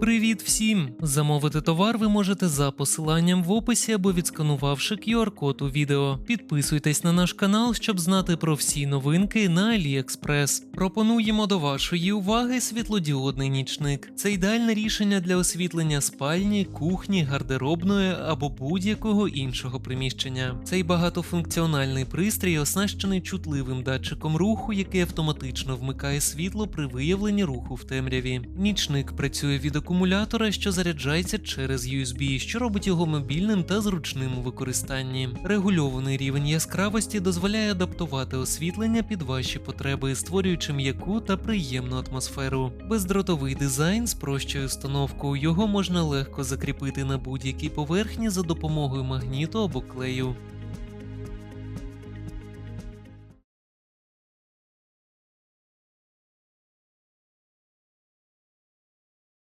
Привіт всім! Замовити товар ви можете за посиланням в описі або відсканувавши QR-код у відео. Підписуйтесь на наш канал, щоб знати про всі новинки на AliExpress. Пропонуємо до вашої уваги світлодіодний нічник. Це ідеальне рішення для освітлення спальні, кухні, гардеробної або будь-якого іншого приміщення. Цей багатофункціональний пристрій оснащений чутливим датчиком руху, який автоматично вмикає світло при виявленні руху в темряві. Нічник працює від акумулятора, що заряджається через USB, що робить його мобільним та зручним у використанні. Регульований рівень яскравості дозволяє адаптувати освітлення під ваші потреби, створюючи м'яку та приємну атмосферу. Бездротовий дизайн спрощує установку, його можна легко закріпити на будь-якій поверхні за допомогою магніту або клею.